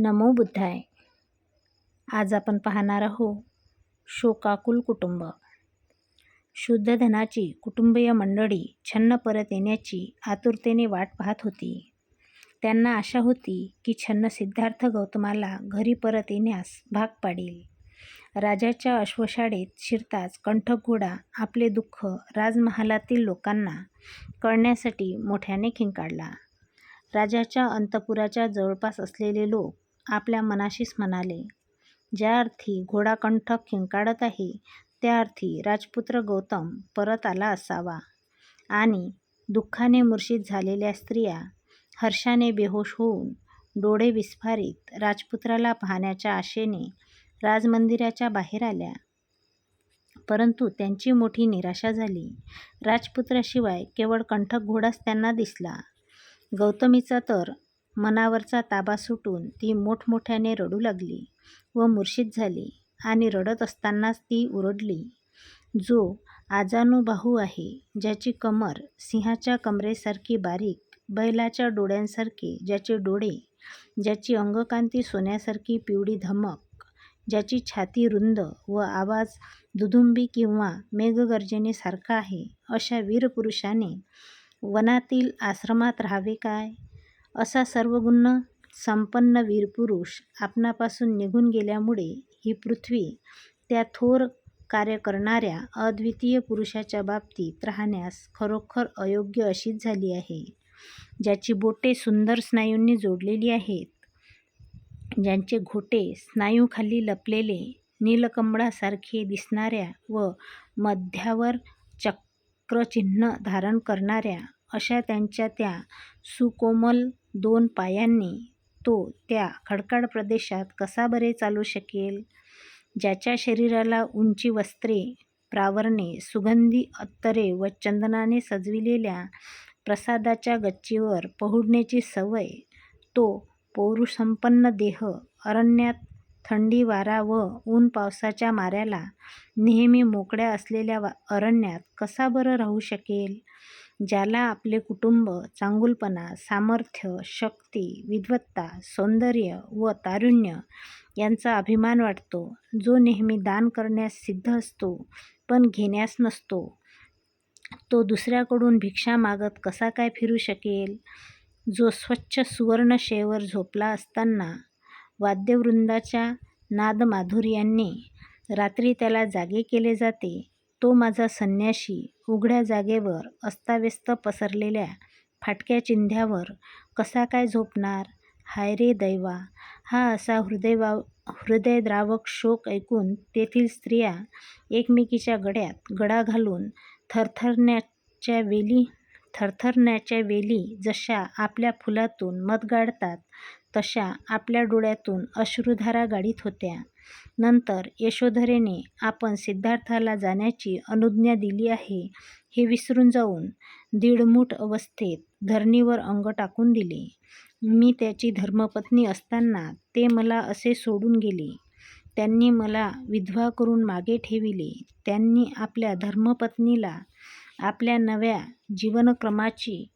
नमो बुद्धाय. आज आपण पाहणार आहोत शोकाकुल कुटुंब. शुद्ध धनाची कुटुंबीय मंडळी छन्न परत येण्याची आतुरतेने वाट पाहत होती. त्यांना आशा होती की छन्न सिद्धार्थ गौतमाला घरी परत येण्यास भाग पाडेल. राजाच्या अश्वशाळेत शिरताच कंठक घोडा आपले दुःख राजमहालातील लोकांना कळण्यासाठी मोठ्याने खिंकाळला राजाच्या अंतपुराच्या जवळपास असलेले लोक आपल्या मनाशीच म्हणाले ज्या अर्थी घोडा कंठक खिंकाळत आहे त्या अर्थी राजपुत्र गौतम परत आला असावा. आणि दुःखाने मूर्छित झालेल्या स्त्रिया हर्षाने बेहोश होऊन डोळे विस्फारित राजपुत्राला पाहण्याच्या आशेने राजमंदिराच्या बाहेर आल्या. परंतु त्यांची मोठी निराशा झाली. राजपुत्राशिवाय केवळ कंठक घोडाच त्यांना दिसला. गौतमीचा तर मनावरचा ताबा सुटून ती मोठमोठ्याने रडू लागली व मूर्छित झाली आणि रडत असतानाच ती ओरडली जो आजानुबाहू आहे ज्याची कमर सिंहाच्या कमरेसारखी बारीक बैलाच्या डोळ्यांसारखे ज्याचे डोळे ज्याची अंगकांती सोन्यासारखी पिवळी धमक ज्याची छाती रुंद व आवाज दुदुंबी किंवा मेघगर्जनेसारखा आहे अशा वीरपुरुषाने वनातील आश्रमात राहावे काय? असा सर्वगुण संपन्न वीरपुरुष आपणापासून निघून गेल्यामुळे ही पृथ्वी त्या थोर कार्य करणाऱ्या अद्वितीय पुरुषाच्या बाबतीत राहण्यास खरोखर अयोग्य अशीच झाली आहे. ज्याची बोटे सुंदर स्नायूंनी जोडलेली आहेत ज्यांचे घोटे स्नायूखाली लपलेले नीलकमळासारखे दिसणाऱ्या व मध्यावर चक्रचिन्ह धारण करणाऱ्या अशा त्यांच्या त्या सुकोमल दोन पायांनी तो त्या खडकाळ प्रदेशात कसा बरे चालू शकेल? ज्याच्या शरीराला उंची वस्त्रे प्रावरणे सुगंधी अत्तरे व चंदनाने सजविलेल्या प्रसादाच्या गच्चीवर पहुडण्याची सवय तो पौरुषसंपन्न देह अरण्यात थंडी वारा व ऊन पावसाच्या माऱ्याला नेहमी मोकळ्या असलेल्या अरण्यात कसा बरं राहू शकेल? ज्याला आपले कुटुंब चांगुलपणा सामर्थ्य शक्ती विद्वत्ता सौंदर्य व तारुण्य यांचा अभिमान वाटतो जो नेहमी दान करण्यास सिद्ध असतो पण घेण्यास नसतो. तो दुसऱ्याकडून भिक्षा मागत कसा काय फिरू शकेल? जो स्वच्छ सुवर्णशेवर झोपला असताना वाद्यवृंदाच्या नादमाधुर्याने रात्री त्याला जागे केले जाते. तो माझा संन्याशी उघड्या जागेवर अस्ताव्यस्त पसरलेल्या फाटक्या चिंध्यावर कसा काय झोपणार? हाय रे दैवा! हा असा हृदयवा हृदयद्रावक शोक ऐकून तेथील स्त्रिया एकमेकीच्या गळ्यात गळा घालून थरथरण्याच्या वेली थरथरण्याच्या वेली जशा आपल्या फुलातून मध गाळतात तशा आपल्या डोळ्यातून अश्रुधारा गाळीत होत्या. नंतर यशोधरेने आपण सिद्धार्थाला जाण्याची अनुज्ञा दिली आहे हे विसरून जाऊन दीडमूठ अवस्थेत धरणीवर अंग टाकून दिले. मी त्याची धर्मपत्नी असताना ते मला असे सोडून गेले. त्यांनी मला विधवा करून मागे ठेविले. त्यांनी आपल्या धर्मपत्नीला आपल्या नव्या जीवनक्रमाची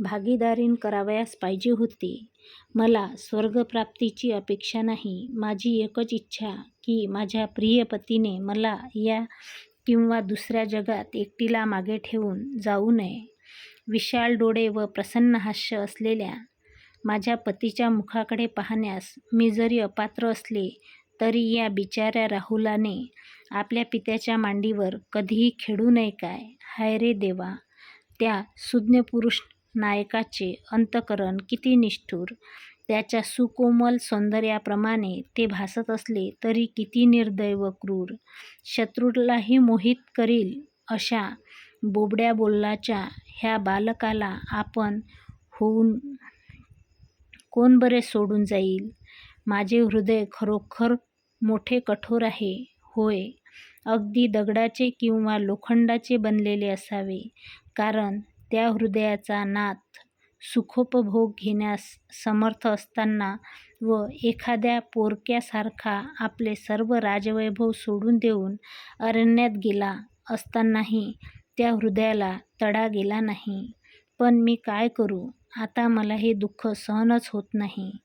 भागीदारीण करावयास पाहिजे होते. मला स्वर्गप्राप्तीची अपेक्षा नाही. माझी एकच इच्छा की माझ्या प्रिय पतीने मला या किंवा दुसऱ्या जगात एकटीला मागे ठेवून जाऊ नये. विशाल डोळे व प्रसन्न हास्य असलेल्या माझ्या पतीच्या मुखाकडे पाहण्यास मी जरी अपात्र असले तरी या बिचाऱ्या राहुलाने आपल्या पित्याच्या मांडीवर कधीही खेळू नये काय? हाय रे देवा! त्या सुज्ञ पुरुष नायकाचे अंतकरण किती निष्ठुर. त्याच्या सुकोमल सौंदर्याप्रमाणे ते भासत असले तरी किती निर्दय व क्रूर. शत्रूलाही मोहित करील अशा बोबड्या बोलाच्या ह्या बालकाला आपण होऊन कोण बरे सोडून जाईल? माझे हृदय खरोखर मोठे कठोर आहे. होय अगदी दगडाचे किंवा लोखंडाचे बनलेले असावे. कारण त्या हृदयाचा नाथ सुखोपभोग घेण्यास समर्थ असताना व एखाद्या पोरक्यासारखा आपले सर्व राजवैभव सोडून देऊन अरण्यात गेला असतानाही त्या हृदयाला तडा गेला नाही. पण मी काय करू? आता मला हे दुःख सहनच होत नाही.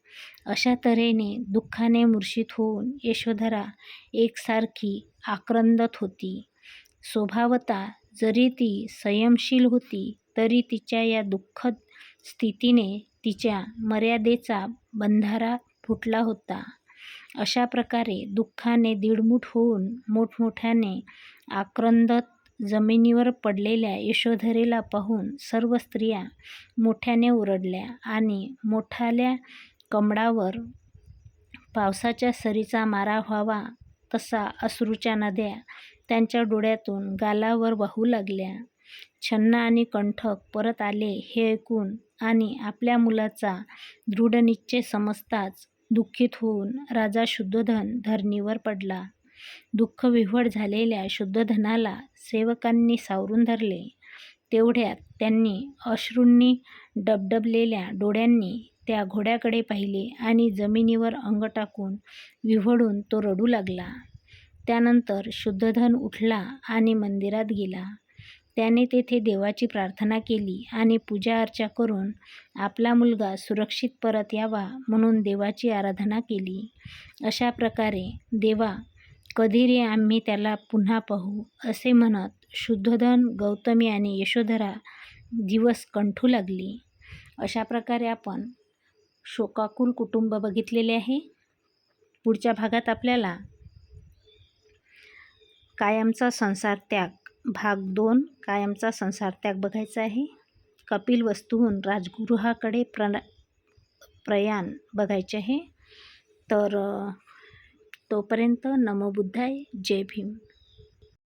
अशा तऱ्हेने दुःखाने मूर्छित होऊन यशोधरा एकसारखी आक्रंदत होती. स्वभावता जरी ती संयमशील होती तरी तिच्या या दुःखद स्थितीने तिच्या मर्यादेचा बंधारा फुटला होता. अशा प्रकारे दुःखाने दीडमूठ होऊन मोठमोठ्याने आक्रंदत जमिनीवर पडलेल्या यशोधरेला पाहून सर्व स्त्रिया मोठ्याने ओरडल्या आणि मोठाल्या कमळावर पावसाच्या सरीचा मारा व्हावा तसा अश्रूच्या नद्या त्यांच्या डोळ्यातून गालावर वाहू लागल्या. छन्न आणि कंठक परत आले हे ऐकून आणि आपल्या मुलाचा दृढनिश्चय समजताच दुःखित होऊन राजा शुद्धोधन धरणीवर पडला. दुःख विव्हळ झालेल्या शुद्धधनाला सेवकांनी सावरून धरले. तेवढ्यात त्यांनी अश्रूंनी डबडबलेल्या डोळ्यांनी त्या घोड्याकडे पाहिले आणि जमिनीवर अंग टाकून विव्हळून तो रडू लागला. त्यानंतर शुद्धधन उठला आणि मंदिरात गेला. त्याने तेथे देवाची प्रार्थना केली आणि पूजा अर्चा करून आपला मुलगा सुरक्षित परत यावा म्हणून देवाची आराधना केली. अशा प्रकारे देवा कधीरी आम्ही त्याला पुन्हा पाहू असे म्हणत शुद्धोधन गौतमी आणि यशोधरा दिवस कंठू लागली. अशा प्रकारे आपण शोकाकुल कुटुंब बघितलेले आहे. पुढच्या भागात आपल्याला कायमचा संसार त्याग भाग दोन कायमचा संसार त्याग बघायचा आहे. कपिल वस्तूहून राजगृहाकडे प्र प्रयाण बघायचे आहे. तर तोपर्यंत नमो बुद्धाय जय भीम.